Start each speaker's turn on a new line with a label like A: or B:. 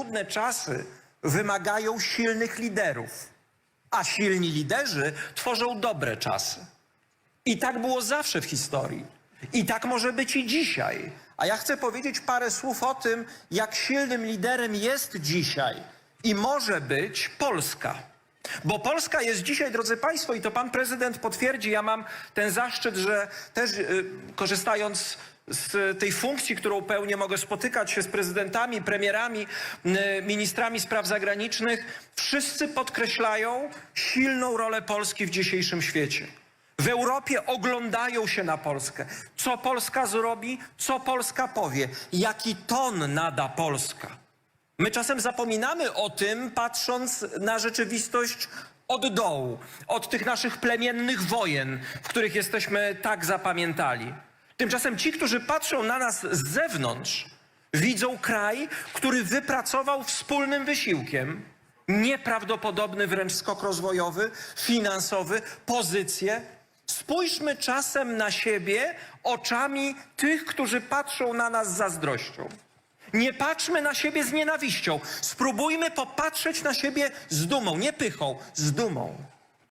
A: trudne czasy wymagają silnych liderów, a silni liderzy tworzą dobre czasy. I tak było zawsze w historii. I tak może być i dzisiaj. A ja chcę powiedzieć parę słów o tym, jak silnym liderem jest dzisiaj i może być Polska. Bo Polska jest dzisiaj, drodzy Państwo, i to pan prezydent potwierdzi, ja mam ten zaszczyt, że też y, korzystając z tej funkcji, którą pełnię, mogę spotykać się z prezydentami, premierami, ministrami spraw zagranicznych. Wszyscy podkreślają silną rolę Polski w dzisiejszym świecie. W Europie oglądają się na Polskę. Co Polska zrobi, co Polska powie, jaki ton nada Polska. My czasem zapominamy o tym, patrząc na rzeczywistość od dołu, od tych naszych plemiennych wojen, w których jesteśmy tak zapamiętali. Tymczasem ci, którzy patrzą na nas z zewnątrz, widzą kraj, który wypracował wspólnym wysiłkiem nieprawdopodobny wręcz skok rozwojowy, finansowy, pozycję. Spójrzmy czasem na siebie oczami tych, którzy patrzą na nas z zazdrością. Nie patrzmy na siebie z nienawiścią. Spróbujmy popatrzeć na siebie z dumą, nie pychą, z dumą.